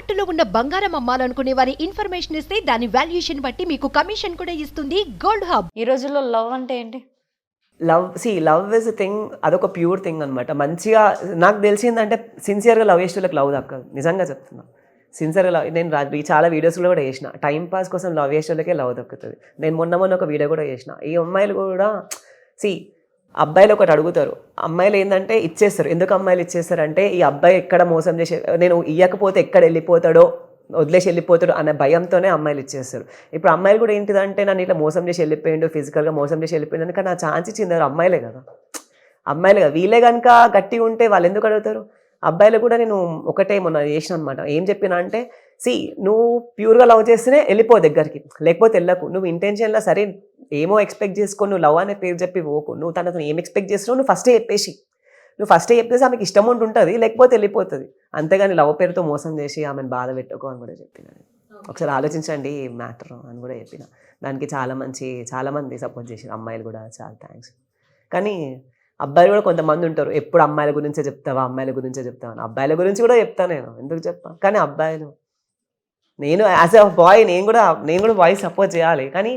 తాకట్టులో ఉన్న బంగారం అమ్మాలనుకునే వారి ఇన్ఫర్మేషన్ ఇస్తే దాని వాల్యుయేషన్ బట్టి మీకు కమిషన్ కూడా ఇస్తుంది గోల్డ్ హబ్. ఈ రోజుల్లో లవ్ అంటే ఏంటి? లవ్ సి లవ్ ఇస్ థింగ్ అదొక ప్యూర్ థింగ్ అనమాట మంచిగా నాకు తెలిసిందంటే సిన్సియర్గా లవ్ చేసే వాళ్ళకి లవ్ దక్కదు. నిజంగా చెప్తున్నా. సిన్సియర్గా లవ్ నేను చాలా వీడియోస్లో కూడా చేసిన. టైం పాస్ కోసం లవ్ చేసే వాళ్ళకే లవ్ దక్కుతుంది. నేను మొన్న మొన్న ఒక వీడియో కూడా చేసిన. ఈ అమ్మాయిలు కూడా సి అబ్బాయిలు ఒకటి అడుగుతారు. అమ్మాయిలు ఏంటంటే ఇచ్చేస్తారు. ఎందుకు అమ్మాయిలు ఇచ్చేస్తారు అంటే ఈ అబ్బాయి ఎక్కడ మోసం చేసే నేను ఇవ్వకపోతే ఎక్కడ వెళ్ళిపోతాడో వదిలేసి వెళ్ళిపోతాడు అనే భయంతోనే అమ్మాయిలు ఇచ్చేస్తారు. ఇప్పుడు అమ్మాయిలు కూడా ఏంటిదంటే నన్ను ఇట్లా మోసం చేసి వెళ్ళిపోయిండు ఫిజికల్గా మోసం చేసి వెళ్ళిపోయిండు కానీ నా ఛాన్స్ ఇచ్చింది అమ్మాయిలే కదా. అమ్మాయిలే కదా వీళ్ళే కనుక గట్టిగా ఉంటే వాళ్ళు ఎందుకు అడుగుతారు? అబ్బాయిలు కూడా నేను ఒకటే మొన్న చేసిన అనమాట ఏం చెప్పినా అంటే సి నువ్వు ప్యూర్గా లవ్ చేస్తేనే వెళ్ళిపో దగ్గరికి. లేకపోతే వెళ్ళకు. నువ్వు ఇంటెన్షన్లో సరే ఏమో ఎక్స్పెక్ట్ చేసుకో నువ్వు లవ్ అనే పేరు చెప్పి పోకు. నువ్వు తనతో ఏం ఎక్స్పెక్ట్ చేస్తున్నావు నువ్వు ఫస్టే చెప్పేసి. నువ్వు ఫస్టే చెప్తే ఆమెకి ఇష్టం ఉండి ఉంటుంది లేకపోతే వెళ్ళిపోతుంది. అంతేగాని లవ్ పేరుతో మోసం చేసి ఆమెను బాధ పెట్టుకో అని కూడా చెప్పిన ఒకసారి ఆలోచించండి మ్యాటర్ అని కూడా చెప్పిన. దానికి చాలా మంచి చాలా మంది సపోర్ట్ చేశారు. అమ్మాయిలు కూడా చాలా థ్యాంక్స్ కానీ అబ్బాయిలు కూడా కొంతమంది ఉంటారు. ఎప్పుడు అమ్మాయిల గురించే చెప్తావా అమ్మాయిల గురించే చెప్తావా అబ్బాయిల గురించి కూడా చెప్తాను నేను. ఎందుకు చెప్పా కానీ అబ్బాయిలు నేను యాజ్ అ బాయ్ నేను కూడా నేను కూడా బాయ్ సపోర్ట్ చేయాలి. కానీ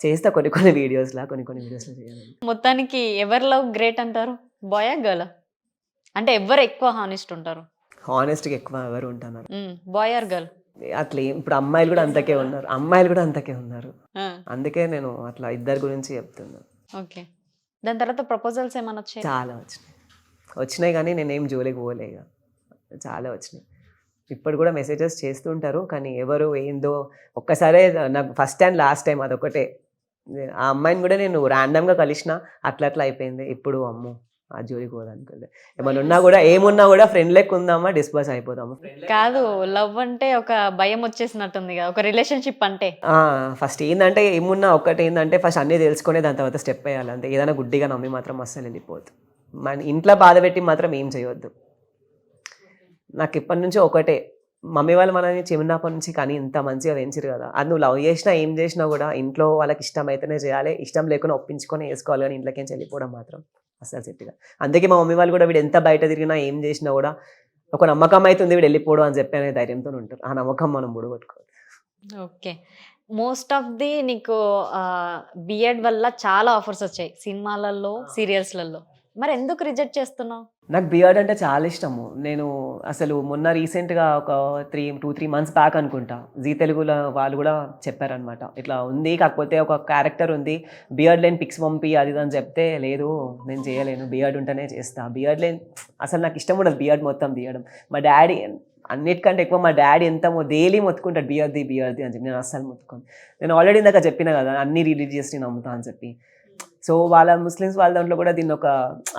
చేస్తా కొన్ని కొన్ని వీడియోస్లా కొన్ని కొన్ని వీడియోస్లో చేయాలి. మొత్తానికి ఎవరి లవ్ గ్రేట్ అంటారు? బాయా గర్ల్ అంటే ఎవరు ఎక్కువ హానెస్ట్ ఉంటారు? హానెస్ట్గా ఎక్కువ ఎవరు ఉంటున్నారు బాయ్ ఆర్ గర్ల్ అట్లా ఇప్పుడు అమ్మాయిలు కూడా అంతకే ఉన్నారు. అమ్మాయిలు కూడా అంతకే ఉన్నారు. అందుకే నేను అట్లా ఇద్దరి గురించి చెప్తున్నాను ఓకే. దాని తర్వాత ప్రపోజల్స్ ఏమైనా వచ్చాయి? చాలా వచ్చినాయి. వచ్చినాయి కానీ నేనేం జోలికి పోలే ఇక చాలా వచ్చినాయి. ఇప్పుడు కూడా మెసేజెస్ చేస్తుంటారు. కానీ ఎవరు ఏందో ఒక్కసారే నాకు ఫస్ట్ అండ్ లాస్ట్ టైం అదొకటే. ఆ అమ్మాయిని కూడా నేను ర్యాండమ్గా కలిసిన అట్లా అట్లా అయిపోయింది. ఇప్పుడు అమ్ము ఆ జోలికి పోదానికి ఏమన్నా ఉన్నా కూడా ఏమున్నా కూడా ఫ్రెండ్ లెక్క ఉందామా డిస్పర్స్ అయిపోదాము? కాదు లవ్ అంటే ఒక భయం వచ్చేసినట్టుంది ఒక రిలేషన్షిప్ అంటే. ఫస్ట్ ఏంటంటే ఏమున్నా ఒక్కటి ఏంటంటే ఫస్ట్ అన్నీ తెలుసుకొని దాని తర్వాత స్టెప్ వేయాలి అంతే ఏదైనా గుడ్డిగా నమ్మి మాత్రం అస్సలు వెళ్ళిపోవద్దు. మన ఇంట్లో బాధ పెట్టి మాత్రం ఏం చేయొద్దు. నాకు ఇప్పటి నుంచి ఒకటే. మమ్మీ వాళ్ళు మనని చిన్నప్పటి నుంచి కానీ ఇంత మంచిగా పెంచారు కదా. అది నువ్వు లవ్ చేసినా ఏం చేసినా కూడా ఇంట్లో వాళ్ళకి ఇష్టం అయితేనే చేయాలి. ఇష్టం లేకుండా ఒప్పించుకొని వేసుకోవాలి కానీ ఇంట్లోకి నుంచి వెళ్ళిపోవడం మాత్రం అస్సలు సెట్గా అందుకే మా మమ్మీ వాళ్ళు కూడా వీడు ఎంత బయట తిరిగినా ఏం చేసినా కూడా ఒక నమ్మకం అవుతుంది వీడు వెళ్ళిపోవడం అని చెప్పి అనే ధైర్యంతో ఉంటారు. ఆ నమ్మకం మనం ముడగొట్టుకోవాలి ఓకే. మోస్ట్ ఆఫ్ ది నీకు బిఎడ్ వల్ల చాలా ఆఫర్స్ వచ్చాయి. సినిమాలలో సీరియల్స్లలో. మరి ఎందుకు రిజెక్ట్ చేస్తున్నావు? నాకు బియర్డ్ అంటే చాలా ఇష్టము. నేను అసలు మొన్న రీసెంట్గా ఒక three two three months back అనుకుంటా. జీ తెలుగులో వాళ్ళు కూడా చెప్పారనమాట. ఇట్లా ఉంది కాకపోతే ఒక క్యారెక్టర్ ఉంది. బియర్డ్ లేని పిక్స్ పంపి అది ఇది అని చెప్తే లేదు నేను చేయలేను బియర్డ్ ఉంటేనే చేస్తా. బియర్డ్ లేని అసలు నాకు ఇష్టం ఉండదు బియర్డ్ మొత్తం తీయడం. మా డాడీ అన్నిటికంటే ఎక్కువ మా డాడీ ఎంత డైలీ మొత్తుకుంటాడు బియర్ది బియర్ది అని చెప్పి. నేను అస్సలు మొత్తుకోను. నేను ఆల్రెడీ ఇందాక చెప్పిన కదా అన్ని రిలీజియస్ని నమ్ముతా అని చెప్పి. సో వాళ్ళ ముస్లిమ్స్ వాళ్ళ దాంట్లో కూడా దీన్ని ఒక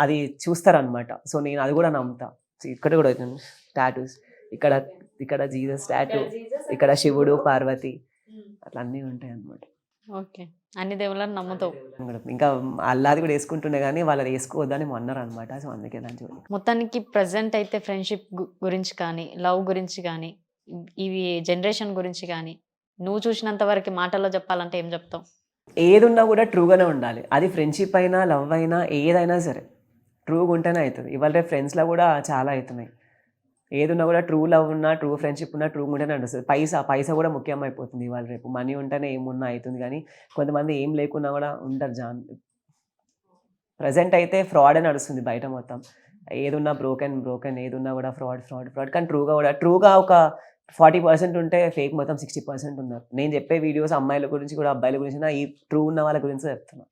అది చూస్తారనమాట సో నేను అది కూడా నమ్ముతా. ఇక్కడ కూడా టాటూస్ ఇక్కడ ఇక్కడ జీసస్ టాటూ ఇక్కడ శివుడు పార్వతి. అట్లా అన్నీ ఉంటాయి అనమాట ఓకే. అన్ని దేవుళ్ళని నమ్ముతావు. ఇంకా అల్లాది కూడా వేసుకుంటుండే కానీ వాళ్ళు వేసుకోవద్దని అన్నారు అనమాట సో అందుకే దాని చూడండి మొత్తానికి ప్రజెంట్ అయితే ఫ్రెండ్షిప్ గురించి కానీ లవ్ గురించి కానీ ఇవి జనరేషన్ గురించి కానీ నువ్వు చూసినంత వరకు మాటల్లో చెప్పాలంటే ఏం చెప్తావు? ఏది ఉన్నా కూడా ట్రూగానే ఉండాలి. అది ఫ్రెండ్షిప్ అయినా లవ్ అయినా ఏదైనా సరే. ట్రూగా ఉంటేనే అవుతుంది. ఇవాళ రేపు ఫ్రెండ్స్లో కూడా చాలా అవుతున్నాయి. ఏది ఉన్నా కూడా ట్రూ లవ్ ఉన్నా ట్రూ ఫ్రెండ్షిప్ ఉన్నా ట్రూ ఉంటేనే నడుస్తుంది పైసా పైసా కూడా ముఖ్యం అయిపోతుంది ఇవాళ రేపు. మనీ ఉంటేనే ఏమున్నా అవుతుంది కానీ కొంతమంది ఏం లేకున్నా కూడా ఉంటారు జాన్ ప్రజెంట్ అయితే ఫ్రాడ్ నడుస్తుంది బయట మొత్తం. ఏదున్నా బ్రోకెన్ బ్రోకెన్ ఏదున్నా కూడా ఫ్రాడ్ ఫ్రాడ్ ఫ్రాడ్ కానీ ట్రూగా కూడా ట్రూగా ఒక ఫార్టీ పర్సెంట్ ఉంటే ఫేక్ మొత్తం సిక్స్టీ పర్సెంట్ ఉన్నారు. నేను చెప్పే వీడియోస్ అమ్మాయిల గురించి కూడా అబ్బాయిల గురించి నా ఈ ట్రూ ఉన్న వాళ్ళ గురించి చెప్తున్నా.